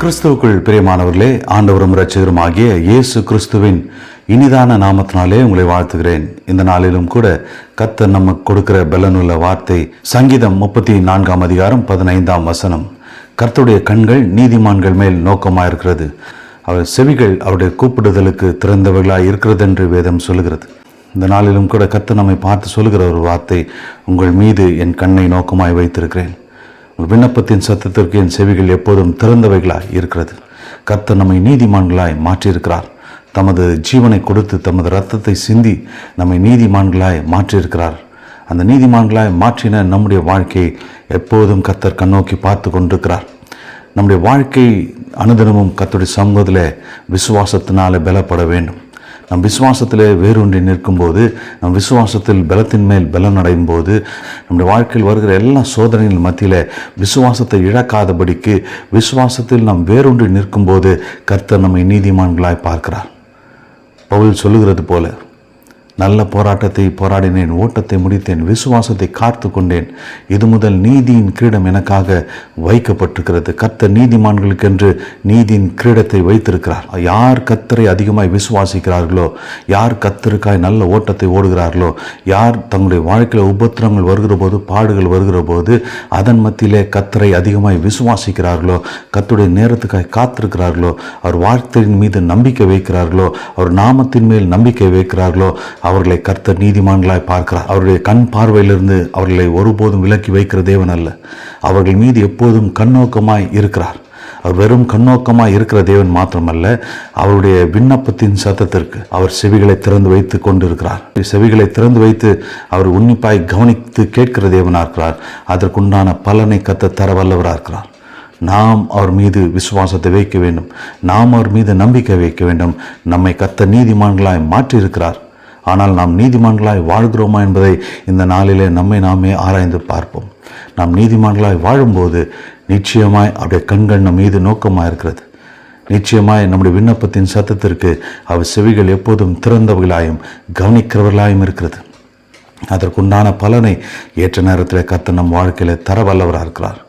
கிறிஸ்துவுக்குள் பிரியமானவர்களே ஆண்டவரும் ரட்சகரும் ஆகிய இயேசு கிறிஸ்துவின் இனிதான நாமத்தினாலே உங்களை வாழ்த்துகிறேன். இந்த நாளிலும் கூட கர்த்தர் நமக்கு கொடுக்கிற பலனுள்ள வார்த்தை சங்கீதம் முப்பத்தி நான்காம் அதிகாரம் பதினைந்தாம் வசனம். கர்த்தருடைய கண்கள் நீதிமான்கள் மேல் நோக்கமாயிருக்கிறது. அவர் செவிகள் அவருடைய கூப்பிடுதலுக்கு திறந்தவர்களாக இருக்கிறது என்று வேதம் சொல்லுகிறது. இந்த நாளிலும் கூட கர்த்தர் நம்மை பார்த்து சொல்லுகிற ஒரு வார்த்தை உங்கள் மீது என் கண்ணை நோக்கமாய் வைத்திருக்கிறேன். விண்ணப்பத்தின் சத்தத்திற்கு என் செவிகள் எப்போதும் திறந்தவைகளாய் இருக்கிறது. கர்த்தர் நம்மை நீதிமான்களாய் மாற்றியிருக்கிறார். தமது ஜீவனை கொடுத்து தமது ரத்தத்தை சிந்தி நம்மை நீதிமான்களாய் மாற்றியிருக்கிறார். அந்த நீதிமான்களாய் மாற்றின நம்முடைய வாழ்க்கையை எப்போதும் கர்த்தர் கண்ணோக்கி பார்த்து கொண்டிருக்கிறார். நம்முடைய வாழ்க்கை அனுதினமும் கர்த்தருடைய சமூகத்தில் விசுவாசத்தினாலே பலப்பட வேண்டும். நம் விசுவாசத்திலே வேரூன்றி நிற்கும்போது நம் விசுவாசத்தில் பலத்தின் மேல் பலம் அடையும் போது நம்முடைய வாழ்க்கையில் வருகிற எல்லா சோதனைகள் மத்தியில் விசுவாசத்தை இழக்காதபடிக்கு விசுவாசத்தில் நாம் வேரூன்றி நிற்கும்போது கர்த்தர் நம்மை நீதிமான்களாய் பார்க்கிறார். பவுல் சொல்லுகிறது போல நல்ல போராட்டத்தை போராடினேன் ஓட்டத்தை முடித்தேன் விசுவாசத்தை காத்து கொண்டேன். இது முதல் நீதியின் கிரீடம் எனக்காக வைக்கப்பட்டிருக்கிறது. கர்த்தர் நீதிமான்களுக்கென்று நீதியின் கிரீடத்தை வைத்திருக்கிறார். யார் கத்தரை அதிகமாய் விசுவாசிக்கிறார்களோ யார் கத்தருக்காய் நல்ல ஓட்டத்தை ஓடுகிறார்களோ யார் தங்களுடைய வாழ்க்கையில் உபத்திரங்கள் வருகிற போது பாடுகள் வருகிற போது அதன் மத்தியிலே கத்தரை அதிகமாய் விசுவாசிக்கிறார்களோ கத்துடைய நேரத்துக்காய் காத்திருக்கிறார்களோ அவர் வார்த்தையின் மீது நம்பிக்கை வைக்கிறார்களோ அவர் நாமத்தின் மேல் நம்பிக்கை வைக்கிறார்களோ அவர்களை கர்த்தர் நீதிமான்களாய் பார்க்கிறார். அவருடைய கண் பார்வையிலிருந்து அவர்களை ஒருபோதும் விலக்கி வைக்கிற தேவன் அல்ல. அவர்கள் மீது எப்போதும் கண்ணோக்கமாய் இருக்கிறார். அவர் வெறும் கண்ணோக்கமாக இருக்கிற தேவன் மாத்திரமல்ல அவருடைய விண்ணப்பத்தின் சத்தத்திற்கு அவர் செவிகளை திறந்து வைத்து கொண்டிருக்கிறார். செவிகளை திறந்து வைத்து அவர் உன்னிப்பாய் கவனித்து கேட்கிற தேவனாக இருக்கிறார். அதற்குண்டான பலனை கத்த தர வல்லவராக இருக்கிறார். நாம் அவர் மீது விசுவாசத்தை வைக்க வேண்டும். நாம் அவர் மீது நம்பிக்கை வைக்க வேண்டும். நம்மை கத்த நீதிமான்களாய் மாற்றியிருக்கிறார். ஆனால் நாம் நீதிமான்களாய் வாழ்கிறோமா என்பதை இந்த நாளிலே நம்மை நாமே ஆராய்ந்து பார்ப்போம். நாம் நீதிமான்களாய் வாழும்போது நிச்சயமாய் அவருடைய கண்கள் நம் மீது நோக்கமாக இருக்கிறது. நிச்சயமாய் நம்முடைய விண்ணப்பத்தின் சத்தத்திற்கு அவர் செவிகள் எப்போதும் திறந்தவர்களாயும் கவனிக்கிறவர்களாயும் இருக்கிறது. அதற்குண்டான பலனை ஏற்ற நேரத்தில் கத்த நம் வாழ்க்கையில் தர வல்லவராக இருக்கிறார்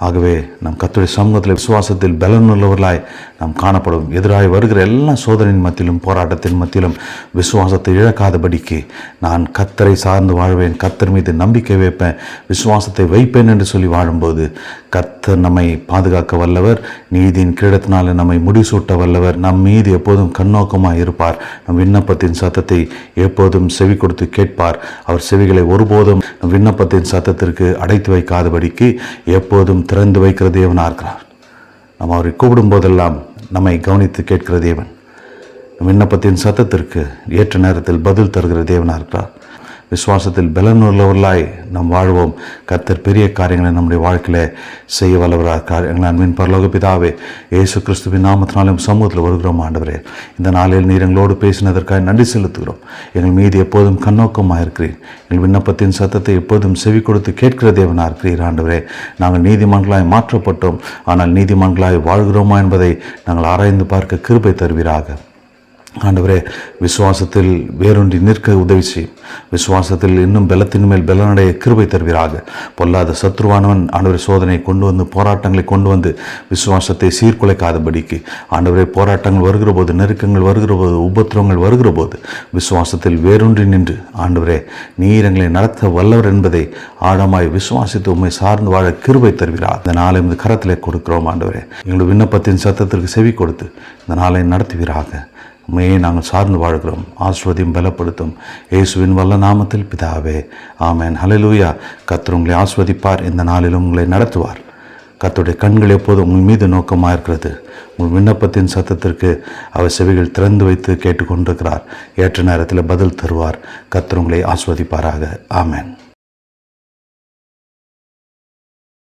ஆகவே நம் கத்துடைய சமூகத்தில் விசுவாசத்தில் பலனுள்ளவர்களாய் நாம் காணப்படும். எதிராக வருகிற எல்லா சோதனையின் மத்தியிலும் போராட்டத்தின் மத்தியிலும் விசுவாசத்தை இழக்காதபடிக்கு நான் கத்தரை சார்ந்து வாழ்வேன். கத்தர் மீது நம்பிக்கை வைப்பேன். விசுவாசத்தை வைப்பேன் என்று சொல்லி வாழும்போது கத்தர் நம்மை பாதுகாக்க வல்லவர். நீதியின் கிரீடத்தினால நம்மை முடிசூட்ட வல்லவர். நம் மீது எப்போதும் கண்ணோக்கமாக இருப்பார். நம் விண்ணப்பத்தின் சத்தத்தை எப்போதும் செவி கொடுத்து கேட்பார். அவர் செவிகளை ஒருபோதும் நம் விண்ணப்பத்தின் சத்தத்திற்கு அடைத்து வைக்காதபடிக்கு எப்போதும் திறந்து வைக்கிற தேவனாக இருக்கிறார். நம்ம அவரை கூப்பிடும் போதெல்லாம் நம்மை கவனித்து கேட்கிற தேவன். விண்ணப்பத்தின் சத்தத்திற்கு ஏற்ற நேரத்தில் பதில் தருகிற தேவனாக இருக்கிறார் விசுவாசத்தில் பலனுள்ளவர்களாய் நாம் வாழ்வோம். கர்த்தர் பெரிய காரியங்களை நம்முடைய வாழ்க்கையில் செய்ய வல்லவராக எங்கள் அன்பின் பரலோக பிதாவே இயேசு கிறிஸ்துவின் நாமத்தினாலும் சமூகத்தில் வருகிறோம் ஆண்டவரே. இந்த நாளில் நீர் எங்களோடு பேசினதற்காக நன்றி செலுத்துகிறோம். எங்கள் மீது எப்போதும் கண்ணோக்கமாக இருக்கிறேன் எங்கள் விண்ணப்பத்தின் சத்தத்தை எப்போதும் செவி கொடுத்து கேட்கிற தேவனாக இருக்கிறீர் ஆண்டவரே. நாங்கள் நீதிமன்றங்களாய் மாற்றப்பட்டோம். ஆனால் நீதிமன்றங்களாய் வாழ்கிறோமா என்பதை நாங்கள் ஆராய்ந்து பார்க்க கிருபை தருவீராக. ஆண்டவரே விசுவாசத்தில் வேரொன்றி நிற்க உதவி செய்யும் விசுவாசத்தில் இன்னும் பலத்தின் மேல் பலனடைய கிருபை தருவீராக. பொல்லாத சத்ருவானவன் ஆண்டவரை சோதனை கொண்டு வந்து போராட்டங்களை கொண்டு வந்து விசுவாசத்தை சீர்குலைக்காதபடிக்கு. ஆண்டவரே போராட்டங்கள் வருகிற போது நெருக்கங்கள் வருகிற போது உபத்திரவங்கள் வருகிற போது விசுவாசத்தில் வேரொன்றி நின்று ஆண்டவரே நீர் எங்களை நடத்த வல்லவர் என்பதை ஆழமாய் விசுவாசித்து உண்மை சார்ந்து வாழ கிருபை தருவீரா இந்த நாளை இந்த கரத்திலே கொடுக்கிறோம் ஆண்டவரே. எங்களுடைய விண்ணப்பத்தின் சத்தத்திற்கு செவி கொடுத்து இந்த நாளை நடத்துவீராக. உண்மையை நாங்கள் சார்ந்து வாழ்கிறோம். ஆஸ்வதியும் பலப்படுத்தும். இயேசுவின் வல்ல நாமத்தில் பிதாவே. ஆமேன். ஹலலூயா கத்தர் உங்களை ஆஸ்வதிப்பார் இந்த நாளிலும் உங்களை நடத்துவார். கத்துடைய கண்கள் எப்போதும் உங்கள் மீது நோக்கமாக இருக்கிறது? உங்கள் விண்ணப்பத்தின் சத்தத்திற்கு அவர் செவிகள் திறந்து வைத்து கேட்டுக்கொண்டிருக்கிறார். ஏற்ற நேரத்தில் பதில் தருவார். கத்தர் உங்களை ஆஸ்வதிப்பாராக ஆமேன்.